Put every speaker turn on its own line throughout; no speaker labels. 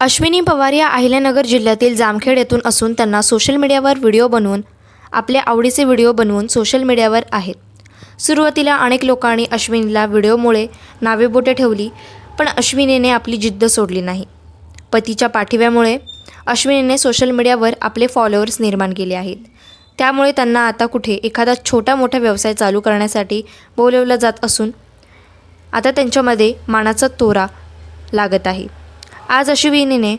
अश्विनी पवार या अहिल्यानगर जिल्ह्यातील जामखेड येथून असून त्यांना सोशल मीडियावर व्हिडिओ बनवून आपले आवडीचे व्हिडिओ बनवून सोशल मीडियावर आहेत. सुरुवातीला अनेक लोकांनी अश्विनीला व्हिडिओमुळे नावेबोटे ठेवली पण अश्विनीने आपली जिद्द सोडली नाही. पतीच्या पाठिव्यामुळे अश्विनीने सोशल मीडियावर आपले फॉलोअर्स निर्माण केले आहेत. त्यामुळे त्यांना आता कुठे एखादा छोटा मोठा व्यवसाय चालू करण्यासाठी बोलवलं जात असून आता त्यांच्यामध्ये मानाचा तोरा लागत आहे. आज अश्विनीने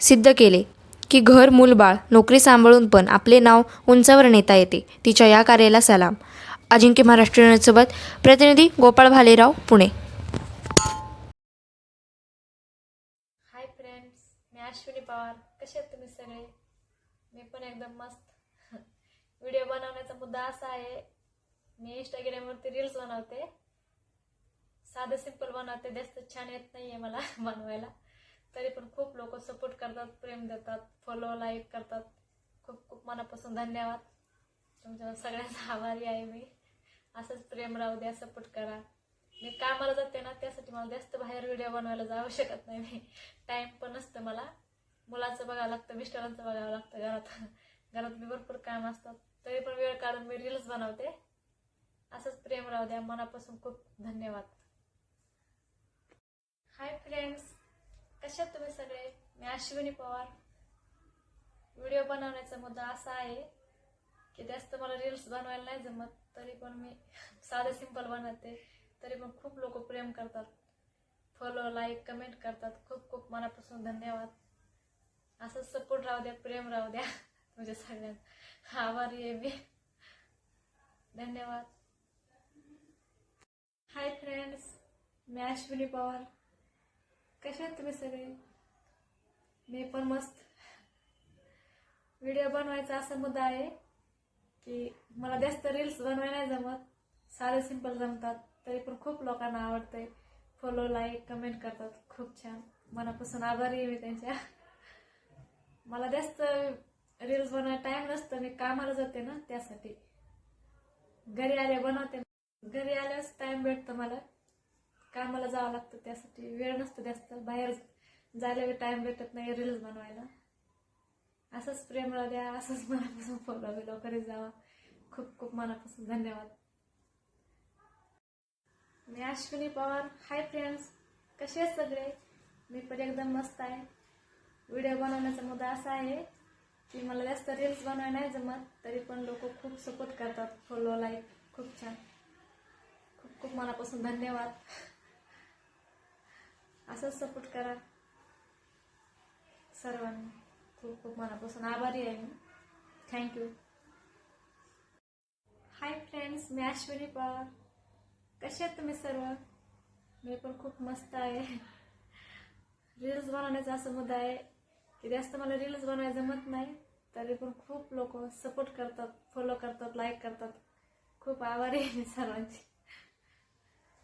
सिद्ध केले की घर मूलबाळ नोकरी सांभाळून पण आपले नाव उंचावर नेता येते. तिच्या या कार्याला सलाम. अजिंक्य महाराष्ट्र प्रतिनिधी गोपाळ भालेराव पुणे.
हाय फ्रेंड्स मी अश्विनी पवार. कसे आहेत तुम्ही सगळे? मी पण एकदम मस्त. व्हिडिओ बनवण्याचा मुद्दा असा आहे मी इंस्टाग्रामवरती रील्स बनवते. साधं सिंपल बनवते जास्त छान येत नाही आहे मला बनवायला. तरी पण खूप लोक सपोर्ट करतात प्रेम देतात फॉलो लाईक करतात. खूप खूप मनापासून धन्यवाद. तुमच्या सगळ्यांचा आभारी आहे मी. असंच प्रेम राहू द्या सपोर्ट करा. मी कामाला जाते ना त्यासाठी मला जास्त बाहेर व्हिडिओ बनवायला जाऊ शकत नाही मी. टाईम पण नसतं मला. मुलाचं बघावं लागतं मिस्टरांचं बघावं लागतं घरात. घरात मी भरपूर काम असतात. तरी पण वेळ काढून मी रील्स बनवते. असंच प्रेम राहू द्या. मनापासून खूप धन्यवाद हाय फ्रेंड्स कशा तुम्ही सगळे. मी अश्विनी पवार. व्हिडिओ बनवण्याचा मुद्दा असा आहे की जास्त मला रील्स बनवायला नाही जमत तरी पण मी साधे सिंपल बनवते. तरी पण खूप लोक प्रेम करतात. फॉलो लाईक कमेंट करतात. खूप खूप मनापासून धन्यवाद. असं सपोर्ट राहू द्या प्रेम राहू द्या. तुमच्या सगळ्यात आभारी आहे मी. धन्यवाद. हाय फ्रेंड्स मी अश्विनी पवार. कशा आहेत तुम्ही सगळे? मी पण मस्त. व्हिडिओ बनवायचा असा मुद्दा आहे की मला जास्त रील्स बनवायला नाही जमत. साधे सिंपल जमतात. तरी पण खूप लोकांना आवडतंय. फॉलो लाईक कमेंट करतात. खूप छान. मनापासून आभारी आहे मी त्यांच्या. मला जास्त रील्स बनवायला टाईम नसतं. मी कामाला जाते ना त्यासाठी. घरी आले बनवते. घरी आल्यास टाईम भेटतो मला. कामाला जावं लागतं त्यासाठी वेळ नसतो जास्त. बाहेर जायला टाईम भेटत नाही रील्स बनवायला. असंच प्रेम राहू द्या असंच मनापासून फॉलो बिलो करीत जावा. खूप खूप मनापासून धन्यवाद. मी अश्विनी पवार. हाय फ्रेंड्स कसे आहेत सगळे? मी पण एकदम मस्त आहे. व्हिडिओ बनवण्याचा मुद्दा असा आहे की मला जास्त रील्स बनवायला नाही जमत तरी पण लोक खूप सपोर्ट करतात फॉलो लाईक खूप छान. खूप खूप मनापासून धन्यवाद. असंच सपोर्ट करा. सर्वांनी खूप खूप मनापासून आभारी आहे मी. थँक्यू हाय फ्रेंड्स मी अश्विनी पवार. कसे आहेत तुम्ही सर्व? मी पण खूप मस्त आहे. रील्स बनवण्याचा असा मुद्दा आहे की जास्त मला रील्स बनवायला जमत नाही तरी पण खूप लोक सपोर्ट करतात फॉलो करतात लाईक करतात. खूप आभारी आहे सर्वांची.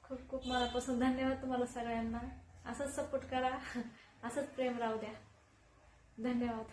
खूप खूप मनापासून धन्यवाद तुम्हाला सगळ्यांना. असंच सपोर्ट करा. असंच प्रेम राहू द्या. धन्यवाद.